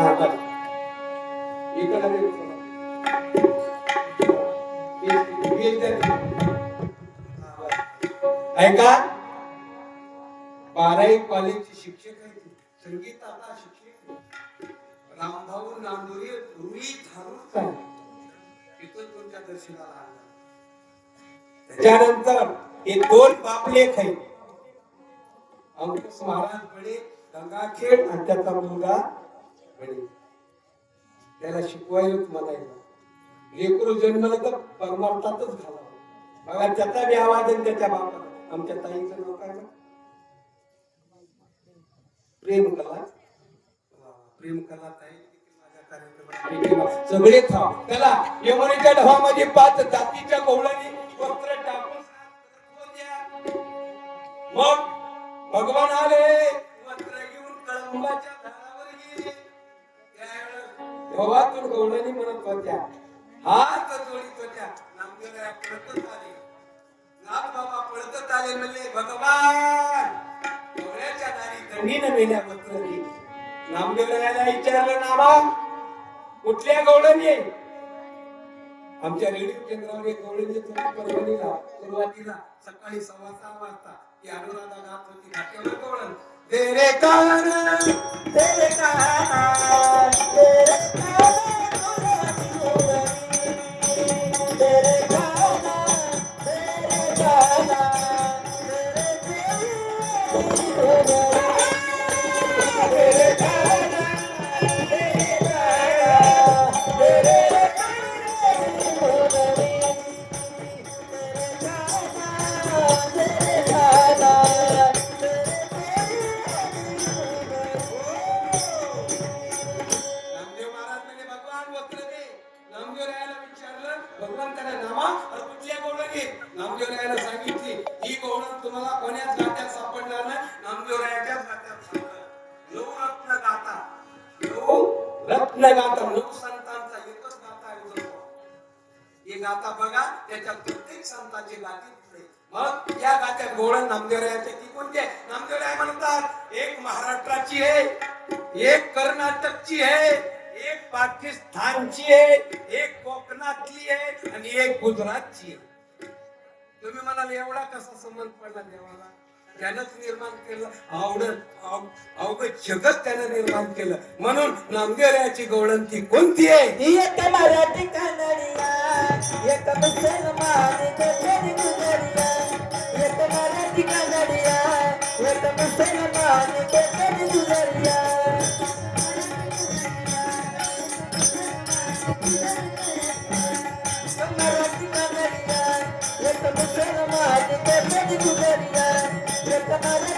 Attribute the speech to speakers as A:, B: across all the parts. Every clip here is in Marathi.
A: हा ऐका. बारावी कॉलेजचे शिक्षक आहेत संगीत आता शिक्षक रामभाऊ नांदोरी पूर्वी धारूच आहे. तिथून तुमच्या दर्शनाला आला. त्याच्यानंतर हे दोन बापलेख आहेत. अंकुश महाराज बडे गंगाखेड आणि त्याचा मुलगा बडे त्याला शिकवायला तुम्हाला लेकरू जन्मलं तर परमार्थातच घालावं बघा त्याचा बी आवाज आहे त्याच्या बापाला. आमच्या ताईचं नाव काय गं? प्रेम कला. प्रेम कला ताई. सगळे थांब. त्याला यमुनेच्या ढवामध्ये पाच जातीच्या कवळांनी वस्त्र टाकून मग भगवान आले. वस्त्र घेऊन कळंबाच्या त्यावेळेस ढवातून गवळणी म्हणत होत्या हात जोडीत होत्या नामदेवराया पळतच आले. नाथ बाबा पळतच आले म्हणले भगवान! गवळ्याच्या दारी दंडीनं मेल्या वस्त्र नामदेवरायाला विचारलं नामा कुठल्या गवळणी आमच्या रेडिओ केंद्रावर एक गवळणी येत होती परभणीला सुरुवातीला सकाळी सव्वा सहा वाजता. ती अनुराधा गात होती नाट्यावर गवळण तेरे कारण तेरे कारण तेरे. कारण रत्न गाता नऊ संतांचा एकच गाता आहे उजळवा. हे गाता बघा त्याच्या प्रत्येक संतांची गाती मग या गात्यात गोळण नामदेवरायाचे ती कोणती आहे? नामदेवराय म्हणतात एक महाराष्ट्राची आहे एक कर्नाटकची आहे एक पाकिस्तानची आहे एक कोकणातली आहे आणि एक गुजरातची आहे. तुम्ही म्हणाल एवढा कसा संबंध पडला देवाला? त्यानंच निर्माण केलं आवडत आव- अवघड जगत त्यानं निर्माण केलं म्हणून नामदेवरायाची गवळणती कोणती आहे
B: एक मराठी कन्नडिया एक मुसलमान कन्नडी गुजरिया एक मराठी कन्नडिया एक मुसलमान कन्नडी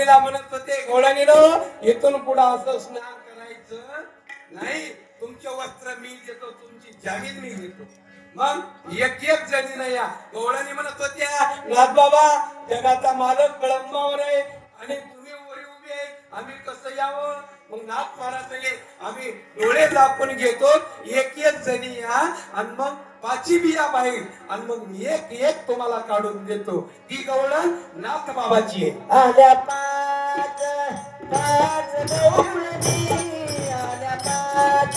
A: गवळणीला म्हणत होते घोडा गवळणीनो इथून पुढे असं स्नान करायचं नाही. तुमचे वस्त्र मी घेतो तुमची जमीन मी घेतो मग एक एक जणीनं या गवळणी म्हणत होत्या नाथ बाबा जगाचा मालक कळंबावर आहे आणि तुम्ही वरी उभे आम्ही कसं यावं? मग नाथ महाराज आम्ही डोळे दाखवून घेतो. एक एक जणी या आणि मग पाची बिया बाहेर. आणि मग मी एक एक तुम्हाला काढून देतो. ती गवळण नाथ बाबाची आहे.
B: आल्या पाच पाच गवळणी आल्या पाच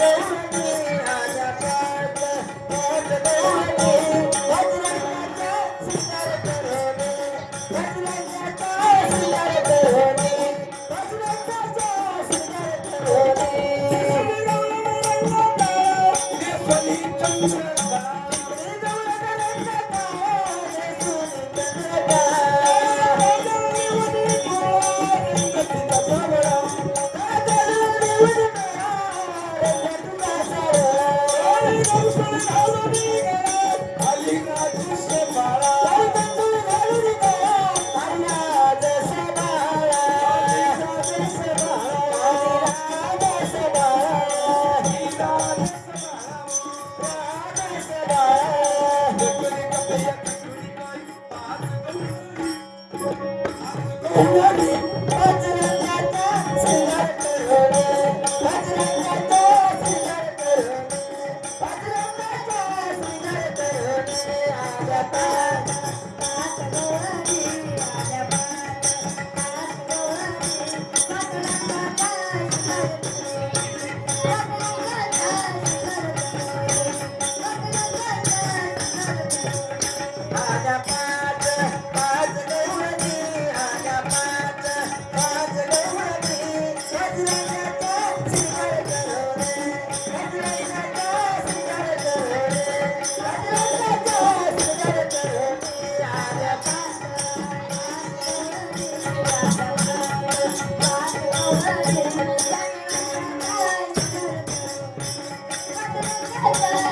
B: Oh, Thank you. Thank you.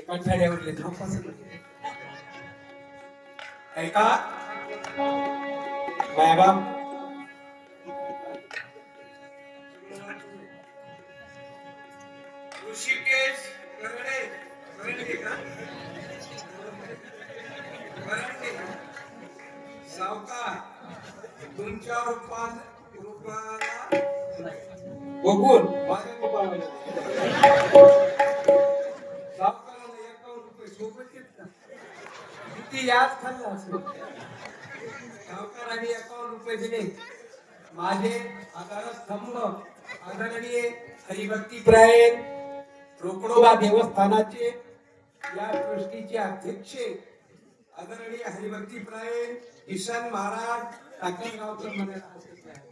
A: कंठाड्यावरले धावपास ऐका. बायबाप सावकाराने अकाउंट रुपये दिले माझे आधारस्तंभ आदरणीय हरिभक्ती प्रायण रोकडोबा देवस्थानाचे या ट्रस्टीचे अध्यक्ष आदरणीय हरिभक्ती प्रायण ईशान महाराज टाकणगावकर म्हणायला